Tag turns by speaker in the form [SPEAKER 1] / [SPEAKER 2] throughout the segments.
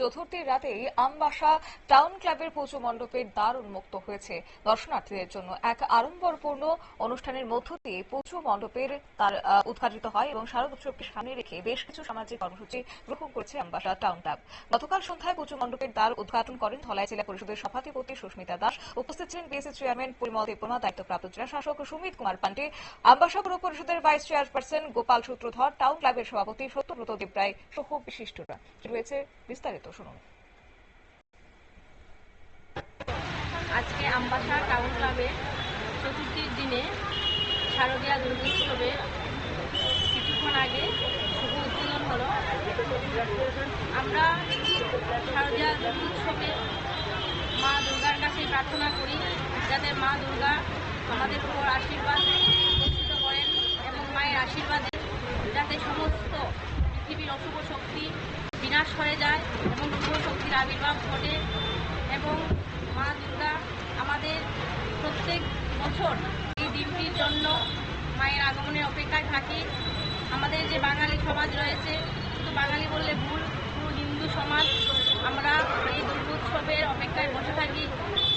[SPEAKER 1] চতুর্থীর রাতেই আমবাসা টাউন ক্লাবের পুজো মণ্ডপের দ্বার উন্মুক্ত হয়েছে। দর্শনার্থীদের জন্য এক আড়ম্বরপূর্ণ অনুষ্ঠানের মধ্য দিয়ে পুজো মণ্ডপের তার উদ্ঘাটিত হয় এবং শারদ উৎসবকে সামনে রেখে বেশ কিছু সামাজিক কর্মসূচি গ্রহণ করেছে আমবাসা টাউন ক্লাব। গতকাল সন্ধ্যায় পুজো মণ্ডপের দ্বার উদ্ঘাটন করেন ধলাই জেলা পরিষদের সভাধিপতি সুস্মিতা দাস, উপস্থিত ছিলেন বিএসসি চেয়ারম্যান পরিমল দেববর্মা, দায়িত্বপ্রাপ্ত জেলা শাসক সুমিত কুমার পান্ডে, আমবাসা পৌর পরিষদের vice chairperson Gopal Sutradhar, town ক্লাবের সভাপতি সত্যব্রত দেবরায় সহ বিশিষ্টরা। রয়েছে বিস্তারিত। শুনুন
[SPEAKER 2] আজকে আমবাসা টাউন ক্লাবে চতুর্থীর দিনে শারদীয়া দুর্গোৎসবে কিছুক্ষণ আগে শুভ উদ্বোধন হলো। আমরা শারদীয়া দুর্গোৎসবে মা দুর্গার কাছে প্রার্থনা করি, যাতে মা দুর্গা আমাদের উপর আশীর্বাদ বর্ষিত করেন এবং মায়ের আশীর্বাদে যাতে সমস্ত পৃথিবীর অশুভ শক্তি বিনাশ হয়ে যায় এবং শক্তির আবির্ভাব ঘটে। এবং মা দুর্গা আমাদের প্রত্যেক বছর এই দিনটির জন্য মায়ের আগমনের অপেক্ষায় থাকি। আমাদের যে বাঙালি সমাজ রয়েছে শুধু বাঙালি বললে ভুল পুরো হিন্দু সমাজ আমরা এই দুর্গোৎসবের অপেক্ষায় বসে থাকি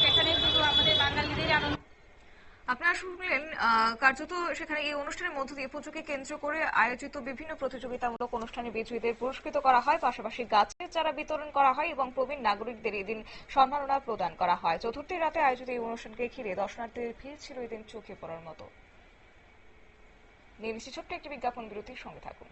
[SPEAKER 2] সেখানে শুধু আমাদের বাঙালিদের আনন্দ
[SPEAKER 1] আপনারা শুনলেন কার্যত সেখানে এই অনুষ্ঠানের মধ্য দিয়ে পুজোকে কেন্দ্র করে আয়োজিত বিভিন্ন প্রতিযোগিতামূলক অনুষ্ঠানে বিজয়ীদের পুরস্কৃত করা হয়, পাশাপাশি গাছের চারা বিতরণ করা হয় এবং প্রবীণ নাগরিকদের এদিন সম্মাননা প্রদান করা হয়। চতুর্থী রাতে আয়োজিত এই অনুষ্ঠানকে ঘিরে দর্শনার্থীর ভিড় ছিল এদিন চোখে পড়ার মতো। নিয়ে ছোট্ট একটি বিজ্ঞাপন বিরতির সঙ্গে থাকুন।